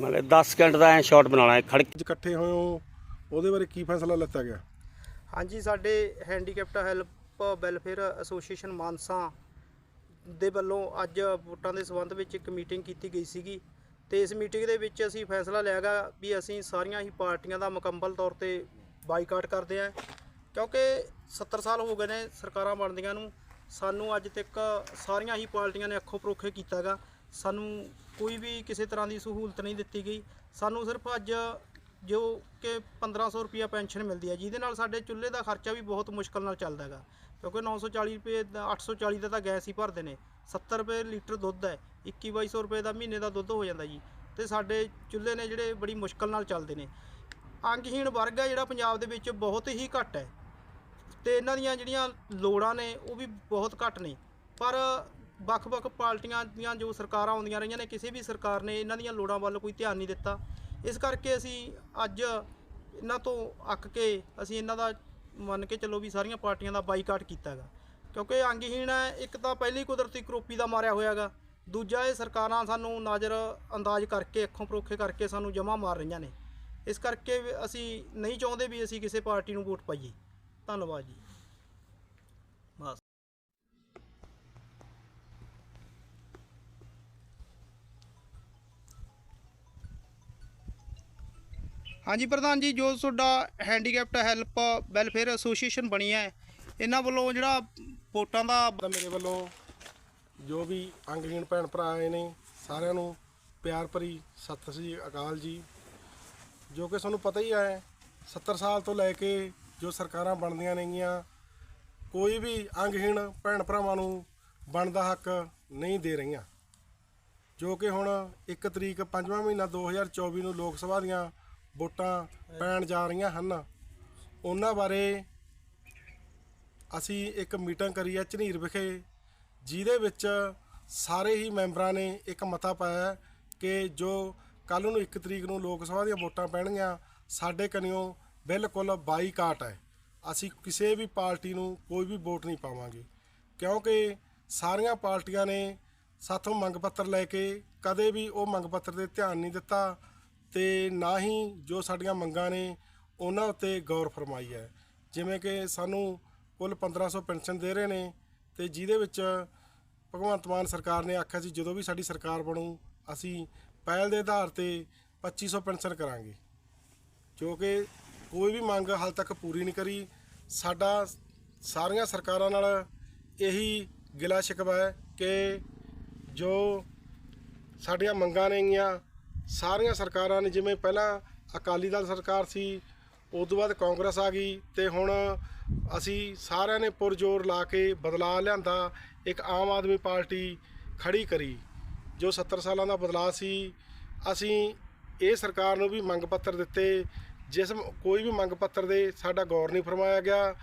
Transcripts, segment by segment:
ਮਤਲਬ 10 ਸਕਿੰਟ ਦਾ ਐ ਸ਼ਾਟ ਬਣਾਉਣਾ ਹੈ ਖੜ ਅੱਜ ਇਕੱਠੇ ਹੋਏ ਹੋ ਉਹਦੇ ਬਾਰੇ ਕੀ ਫੈਸਲਾ ਲਿੱਤਾ ਗਿਆ? ਹਾਂਜੀ ਸਾਡੇ handicapped help welfare association Mansa ਦੇ ਵੱਲੋਂ ਅੱਜ ਵੋਟਾਂ ਦੇ ਸੰਬੰਧ ਵਿੱਚ ਇੱਕ ਮੀਟਿੰਗ ਕੀਤੀ ਗਈ ਸੀਗੀ ਤੇ ਇਸ ਮੀਟਿੰਗ ਦੇ ਵਿੱਚ ਅਸੀਂ ਫੈਸਲਾ ਲਿਆ ਗਾ ਵੀ ਅਸੀਂ ਸਾਰੀਆਂ ਹੀ ਪਾਰਟੀਆਂ ਦਾ ਮੁਕੰਮਲ ਤੌਰ ਤੇ ਬਾਈਕਾਟ ਕਰਦੇ ਹਾਂ ਕਿਉਂਕਿ 70 ਸਾਲ ਹੋ ਗਏ ਨੇ ਸਰਕਾਰਾਂ ਬਣਦੀਆਂ ਨੂੰ ਸਾਨੂੰ ਅੱਜ ਤੱਕ ਸਾਰੀਆਂ ਹੀ ਪਾਰਟੀਆਂ ਨੇ ਅੱਖੋਂ ਪਰੋਖੇ ਕੀਤਾਗਾ ਸਾਨੂੰ ਕੋਈ ਵੀ ਕਿਸੇ ਤਰ੍ਹਾਂ ਦੀ ਸਹੂਲਤ ਨਹੀਂ ਦਿੱਤੀ ਗਈ। ਸਾਨੂੰ ਸਿਰਫ ਅੱਜ ਜੋ ਕਿ 1500 ਰੁਪਿਆ ਪੈਨਸ਼ਨ ਮਿਲਦੀ ਹੈ, ਜਿਹਦੇ ਨਾਲ ਸਾਡੇ ਚੁੱਲ੍ਹੇ ਦਾ ਖਰਚਾ ਵੀ ਬਹੁਤ ਮੁਸ਼ਕਲ ਨਾਲ ਚੱਲਦਾ ਹੈਗਾ। ਕਿਉਂਕਿ 940 ਰੁਪਏ ਦਾ 840 ਦਾ ਤਾਂ ਗੈਸ ਹੀ ਭਰਦੇ ਨੇ। 70 ਰੁਪਏ ਲੀਟਰ ਦੁੱਧ ਹੈ 21 2200 ਰੁਪਏ ਦਾ ਮਹੀਨੇ ਦਾ ਦੁੱਧ ਹੋ ਜਾਂਦਾ ਜੀ। ਤੇ ਸਾਡੇ ਚੁੱਲ੍ਹੇ ਨੇ ਜਿਹੜੇ ਬੜੀ ਮੁਸ਼ਕਲ ਨਾਲ ਚੱਲਦੇ ਨੇ। ਅੰਗਹੀਣ ਵਰਗ ਹੈ ਜਿਹੜਾ ਪੰਜਾਬ ਦੇ ਵਿੱਚ ਬਹੁਤ ਹੀ ਘੱਟ ਹੈ। ਤੇ ਇਹਨਾਂ ਦੀਆਂ ਜਿਹੜੀਆਂ ਲੋੜਾਂ ਨੇ, ਉਹ ਵੀ ਬਹੁਤ ਘੱਟ ਨੇ। ਪਰ ਵੱਖ-ਵੱਖ ਪਾਰਟੀਆਂ ਦੀਆਂ ਜੋ ਸਰਕਾਰਾਂ ਆਉਂਦੀਆਂ ਰਹੀਆਂ ਨੇ, ਕਿਸੇ ਵੀ ਸਰਕਾਰ ਨੇ ਇਹਨਾਂ ਦੀਆਂ ਲੋੜਾਂ ਵੱਲ ਕੋਈ ਧਿਆਨ ਨਹੀਂ ਦਿੱਤਾ। ਇਸ ਕਰਕੇ ਅਸੀਂ ਅੱਜ ਇਹਨਾਂ ਤੋਂ ਅੱਕ ਕੇ ਅਸੀਂ ਇਹਨਾਂ ਦਾ ਮੰਨ ਕੇ ਚੱਲੋ ਵੀ ਸਾਰੀਆਂ ਪਾਰਟੀਆਂ ਦਾ ਬਾਈਕਾਟ ਕੀਤਾ ਗਾ ਕਿਉਂਕਿ ਅੰਗਹੀਣ ਹੈ, ਇੱਕ ਤਾਂ ਪਹਿਲੀ ਕੁਦਰਤੀ ਕਰੋਪੀ ਦਾ ਮਾਰਿਆ ਹੋਇਆ ਹੋਇਆਗਾ ਦੂਜਾ, ਇਹ ਸਰਕਾਰਾਂ ਸਾਨੂੰ ਨਜ਼ਰ ਅੰਦਾਜ਼ ਕਰਕੇ, ਅੱਖੋਂ ਪਰੋਖੇ ਕਰਕੇ ਸਾਨੂੰ ਜਮਾ ਮਾਰ ਰਹੀਆਂ ਨੇ। ਇਸ ਕਰਕੇ ਅਸੀਂ ਨਹੀਂ ਚਾਹੁੰਦੇ ਵੀ ਅਸੀਂ ਕਿਸੇ ਪਾਰਟੀ ਨੂੰ ਵੋਟ ਪਾਈਏ। ਧੰਨਵਾਦ ਜੀ। ਹਾਂਜੀ ਪ੍ਰਧਾਨ ਜੀ, ਜੋ ਤੁਹਾਡਾ ਹੈਂਡੀਕੈਪਟ ਹੈਲਪ ਵੈਲਫੇਅਰ ਐਸੋਸੀਏਸ਼ਨ ਬਣੀ ਹੈ, ਇਹਨਾਂ ਵੱਲੋਂ ਜਿਹੜਾ ਵੋਟਾਂ ਦਾ ਤਾਂ ਮੇਰੇ ਵੱਲੋਂ ਜੋ ਵੀ ਅੰਗਹੀਣ ਭੈਣ ਭਰਾ ਆਏ ਨੇ, ਸਾਰਿਆਂ ਨੂੰ ਪਿਆਰ ਭਰੀ ਸਤਿ ਸ੍ਰੀ ਅਕਾਲ ਜੀ। ਜੋ ਕਿ ਤੁਹਾਨੂੰ ਪਤਾ ਹੀ ਹੈ 70 ਸਾਲ ਤੋਂ ਲੈ ਕੇ ਜੋ ਸਰਕਾਰਾਂ ਬਣਦੀਆਂ ਨੇਗੀਆਂ, ਕੋਈ ਵੀ ਅੰਗਹੀਣ ਭੈਣ ਭਰਾਵਾਂ ਨੂੰ ਬਣਦਾ ਹੱਕ ਨਹੀਂ ਦੇ ਰਹੀਆਂ। ਜੋ ਕਿ ਹੁਣ 1 ਤਰੀਕ 5ਵਾਂ ਮਹੀਨਾ 2024 ਨੂੰ ਲੋਕ ਸਭਾ ਦੀਆਂ ਵੋਟਾਂ ਪੈਣ ਜਾ ਰਹੀਆਂ ਹਨ। ਉਹਨਾਂ ਬਾਰੇ ਅਸੀਂ ਇੱਕ ਮੀਟਿੰਗ ਕਰੀ ਹੈ ਝਨੀਰ ਵਿਖੇ, ਜਿਹਦੇ ਵਿੱਚ ਸਾਰੇ ਹੀ ਮੈਂਬਰਾਂ ਨੇ ਇੱਕ ਮਤਾ ਪਾਇਆ ਕਿ ਜੋ ਕੱਲ ਨੂੰ 1 ਤਰੀਕ ਨੂੰ ਲੋਕ ਸਭਾ ਦੀਆਂ ਵੋਟਾਂ ਪੈਣਗੀਆਂ, ਸਾਡੇ ਕਨਿਓ ਬਿਲਕੁਲ ਬਾਈਕਾਟ ਹੈ। ਅਸੀਂ ਕਿਸੇ ਵੀ ਪਾਰਟੀ ਨੂੰ ਕੋਈ ਵੀ ਵੋਟ ਨਹੀਂ ਪਾਵਾਂਗੇ, ਕਿਉਂਕਿ ਸਾਰੀਆਂ ਪਾਰਟੀਆਂ ਨੇ ਸਾਥੋਂ ਮੰਗ ਪੱਤਰ ਲੈ ਕੇ ਕਦੇ ਵੀ ਉਹ ਮੰਗ ਪੱਤਰ ਤੇ ਧਿਆਨ ਨਹੀਂ ਦਿੱਤਾ। ਤੇ ਨਾ ਹੀ ਜੋ ਸਾਡੀਆਂ ਮੰਗਾਂ ਨੇ, ਉਹਨਾਂ ਉੱਤੇ ਗੌਰ ਫਰਮਾਈ ਹੈ। ਜਿਵੇਂ ਕਿ ਸਾਨੂੰ ਕੁੱਲ 1500 ਪੈਨਸ਼ਨ ਦੇ ਰਹੇ ਨੇ ਤੇ ਜਿਹਦੇ ਵਿੱਚ ਭਗਵੰਤ ਮਾਨ ਸਰਕਾਰ ਨੇ ਆਖਿਆ ਸੀ, ਜਦੋਂ ਵੀ ਸਾਡੀ ਸਰਕਾਰ ਬਣੂ, ਅਸੀਂ ਪਹਿਲ ਦੇ ਆਧਾਰ ਤੇ 2500 ਪੈਨਸ਼ਨ ਕਰਾਂਗੇ। ਜੋ ਕਿ ਕੋਈ ਵੀ ਮੰਗ ਹਾਲ ਤੱਕ ਪੂਰੀ ਨਹੀਂ ਕਰੀ। ਸਾਡਾ ਸਾਰੀਆਂ ਸਰਕਾਰਾਂ ਨਾਲ ਇਹੀ ਗਿਲਾ ਸ਼ਿਕਵਾ ਹੈ ਕਿ ਜੋ ਸਾਡੀਆਂ ਮੰਗਾਂ ਨੇਗੀਆਂ ਸਾਰੀਆਂ ਸਰਕਾਰਾਂ ਨੇ, ਜਿਵੇਂ ਪਹਿਲਾਂ ਅਕਾਲੀ ਦਲ ਸਰਕਾਰ ਸੀ, ਉਸ ਤੋਂ ਬਾਅਦ ਕਾਂਗਰਸ ਆ ਗਈ ਤੇ ਹੁਣ ਅਸੀਂ ਸਾਰਿਆਂ ਨੇ ਪੁਰਜ਼ੋਰ ਲਾ ਕੇ ਬਦਲਾਅ ਲਿਆਂਦਾ, ਇੱਕ ਆਮ ਆਦਮੀ ਪਾਰਟੀ ਖੜੀ ਕਰੀ, ਜੋ 70 ਸਾਲਾਂ ਦਾ ਬਦਲਾਅ ਸੀ। ਅਸੀਂ ਇਹ ਸਰਕਾਰ ਨੂੰ ਵੀ ਮੰਗ ਪੱਤਰ ਦਿੱਤੇ, ਜਿਸ ਕੋਈ ਵੀ ਮੰਗ ਪੱਤਰ ਦੇ ਸਾਡਾ ਗੌਰ ਨਹੀਂ ਫਰਮਾਇਆ ਗਿਆ।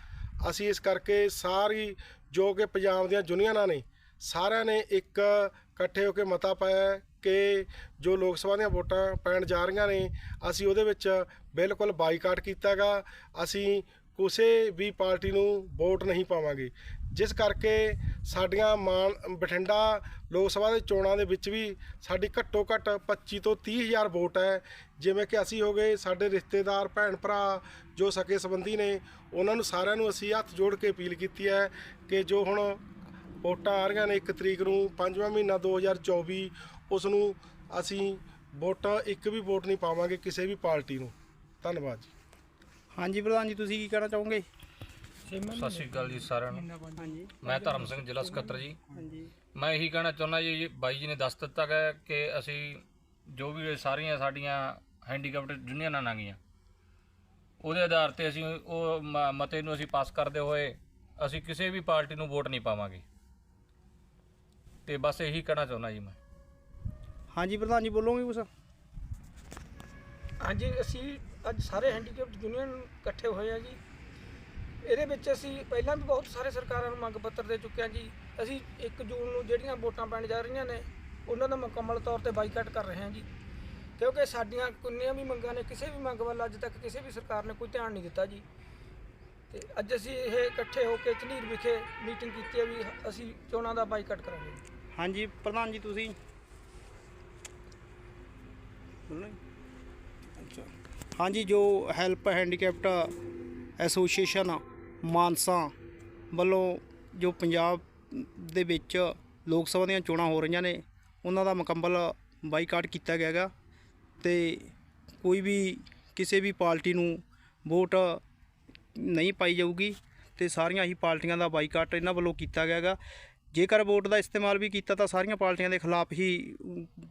ਅਸੀਂ ਇਸ ਕਰਕੇ ਸਾਰੀ, ਜੋ ਕਿ ਪੰਜਾਬ ਦੀਆਂ ਯੂਨੀਅਨਾਂ ਨੇ, ਸਾਰਿਆਂ ਨੇ ਇੱਕ ਇਕੱਠੇ ਹੋ ਕੇ ਮਤਾ ਪਾਇਆ। ਕਿ ਜੋ ਲੋਕ ਸਭਾ ਦੀਆਂ ਵੋਟਾਂ ਪੈਣ ਜਾ ਰਹੀਆਂ ਨੇ, ਅਸੀਂ ਉਹਦੇ ਵਿੱਚ ਬਿਲਕੁਲ ਬਾਈਕਾਟ ਕੀਤਾਗਾ ਅਸੀਂ ਕਿਸੇ ਵੀ ਪਾਰਟੀ ਨੂੰ ਵੋਟ ਨਹੀਂ ਪਾਵਾਂਗੇ। ਜਿਸ ਕਰਕੇ ਸਾਡੀਆਂ ਮਾਨ ਬਠਿੰਡਾ ਲੋਕ ਸਭਾ ਦੇ ਚੋਣਾਂ ਦੇ ਵਿੱਚ ਵੀ ਸਾਡੀ ਘੱਟੋ ਘੱਟ 25 ਤੋਂ 30 ਹਜ਼ਾਰ ਵੋਟ ਹੈ। ਜਿਵੇਂ ਕਿ ਅਸੀਂ ਹੋ ਗਏ ਸਾਡੇ ਰਿਸ਼ਤੇਦਾਰ, ਭੈਣ ਭਰਾ ਜੋ ਸਕੇ ਸੰਬੰਧੀ ਨੇ, ਉਹਨਾਂ ਨੂੰ ਸਾਰਿਆਂ ਨੂੰ ਅਸੀਂ ਹੱਥ ਜੋੜ ਕੇ ਅਪੀਲ ਕੀਤੀ ਹੈ ਕਿ ਜੋ ਹੁਣ ਵੋਟਾਂ ਆ ਰਹੀਆਂ ਨੇ 1 ਤਰੀਕ ਨੂੰ 5ਵਾਂ ਮਹੀਨਾ 2024 ਉਸ ਨੂੰ ਅਸੀਂ ਵੋਟਾਂ ਇੱਕ ਵੀ ਵੋਟ ਨਹੀਂ ਪਾਵਾਂਗੇ ਕਿਸੇ ਵੀ ਪਾਰਟੀ ਨੂੰ। ਧੰਨਵਾਦ ਜੀ। ਹਾਂਜੀ ਪ੍ਰਧਾਨ ਜੀ ਤੁਸੀਂ ਕੀ ਕਹਿਣਾ ਚਾਹੋਗੇ? ਸਤਿ ਸ਼੍ਰੀ ਅਕਾਲ ਜੀ ਸਾਰਿਆਂ ਨੂੰ। ਹਾਂਜੀ। ਮੈਂ ਧਰਮ ਸਿੰਘ ਜ਼ਿਲ੍ਹਾ ਸਕੱਤਰ ਜੀ। ਹਾਂਜੀ। ਮੈਂ ਇਹੀ ਕਹਿਣਾ ਚਾਹੁੰਦਾ ਜੀ ਬਾਈ ਜੀ ਨੇ ਦੱਸ ਦਿੱਤਾ ਗਿਆ ਕਿ ਅਸੀਂ ਜੋ ਵੀ ਸਾਰੀਆਂ ਸਾਡੀਆਂ ਹੈਂਡੀਕੈਪਟ ਯੂਨੀਅਨਾਂ ਨਾਂਗੀਆਂ ਉਹਦੇ ਆਧਾਰ ਤੇ ਅਸੀਂ ਉਹ ਮ- ਮਤੇ ਨੂੰ ਅਸੀਂ ਪਾਸ ਕਰਦੇ ਹੋਏ ਅਸੀਂ ਕਿਸੇ ਵੀ ਪਾਰਟੀ ਨੂੰ ਵੋਟ ਨਹੀਂ ਪਾਵਾਂਗੇ। ਤੇ ਬਸ ਇਹੀ ਕਹਿਣਾ ਚਾਹੁੰਦਾ ਜੀ ਮੈਂ। ਹਾਂਜੀ ਪ੍ਰਧਾਨ ਜੀ ਬੋਲੋਗੇ ਕੁਛ? ਹਾਂਜੀ ਅਸੀਂ ਅੱਜ ਸਾਰੇ ਹੈਂਡੀਕੈਪਟ ਯੂਨੀਅਨ ਇਕੱਠੇ ਹੋਏ ਆ ਜੀ। ਇਹਦੇ ਵਿੱਚ ਅਸੀਂ ਪਹਿਲਾਂ ਵੀ ਬਹੁਤ ਸਾਰੇ ਸਰਕਾਰਾਂ ਨੂੰ ਮੰਗ ਪੱਤਰ ਦੇ ਚੁੱਕੇ ਹਾਂ ਜੀ। ਅਸੀਂ 1 ਜੂਨ ਨੂੰ ਜਿਹੜੀਆਂ ਵੋਟਾਂ ਪੈਣ ਜਾ ਰਹੀਆਂ ਨੇ ਉਹਨਾਂ ਦਾ ਮੁਕੰਮਲ ਤੌਰ ਤੇ ਬਾਈਕਾਟ ਕਰ ਰਹੇ ਹਾਂ ਜੀ। ਕਿਉਂਕਿ ਸਾਡੀਆਂ ਕਿੰਨੀਆਂ ਵੀ ਮੰਗਾਂ ਨੇ ਕਿਸੇ ਵੀ ਮੰਗ ਵੱਲ ਅੱਜ ਤੱਕ ਕਿਸੇ ਵੀ ਸਰਕਾਰ ਨੇ ਕੋਈ ਧਿਆਨ ਨਹੀਂ ਦਿੱਤਾ ਜੀ। ਤੇ ਅੱਜ ਅਸੀਂ ਇਹ ਇਕੱਠੇ ਹੋ ਕੇ ਝਨੀਰ ਵਿਖੇ ਮੀਟਿੰਗ ਕੀਤੀ ਹੈ ਵੀ ਅਸੀਂ ਚੋਣਾਂ ਦਾ ਬਾਈਕਾਟ ਕਰਾਂਗੇ। ਹਾਂਜੀ ਪ੍ਰਧਾਨ ਜੀ ਤੁਸੀਂ? ਬੋਲਣਾ ਜੀ? ਹਾਂਜੀ, ਜੋ ਹੈਲਪ ਹੈਂਡੀਕੈਪਟ ਐਸੋਸੀਏਸ਼ਨ ਮਾਨਸਾ ਵੱਲੋਂ ਜੋ ਪੰਜਾਬ ਦੇ ਵਿੱਚ ਲੋਕ ਸਭਾ ਦੀਆਂ ਚੋਣਾਂ ਹੋ ਰਹੀਆਂ ਨੇ, ਉਹਨਾਂ ਦਾ ਮੁਕੰਮਲ ਬਾਈਕਾਟ ਕੀਤਾ ਗਿਆ ਗਾ ਤੇ ਕੋਈ ਵੀ ਕਿਸੇ ਵੀ ਪਾਰਟੀ ਨੂੰ ਵੋਟ ਨਹੀਂ ਪਾਈ ਜਾਊਗੀ ਤੇ ਸਾਰੀਆਂ ਹੀ ਪਾਰਟੀਆਂ ਦਾ ਬਾਈਕਾਟ ਇਹਨਾਂ ਵੱਲੋਂ ਕੀਤਾ ਗਿਆ ਗਾ ਜੇਕਰ ਵੋਟ ਦਾ ਇਸਤੇਮਾਲ ਵੀ ਕੀਤਾ ਤਾਂ ਸਾਰੀਆਂ ਪਾਰਟੀਆਂ ਦੇ ਖਿਲਾਫ ਹੀ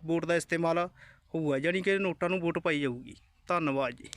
ਵੋਟ ਦਾ ਇਸਤੇਮਾਲ ਹੋਊਗਾ ਜਾਣੀ ਕਿ ਨੋਟਾਂ ਨੂੰ ਵੋਟ ਪਾਈ ਜਾਊਗੀ। ਧੰਨਵਾਦ ਜੀ।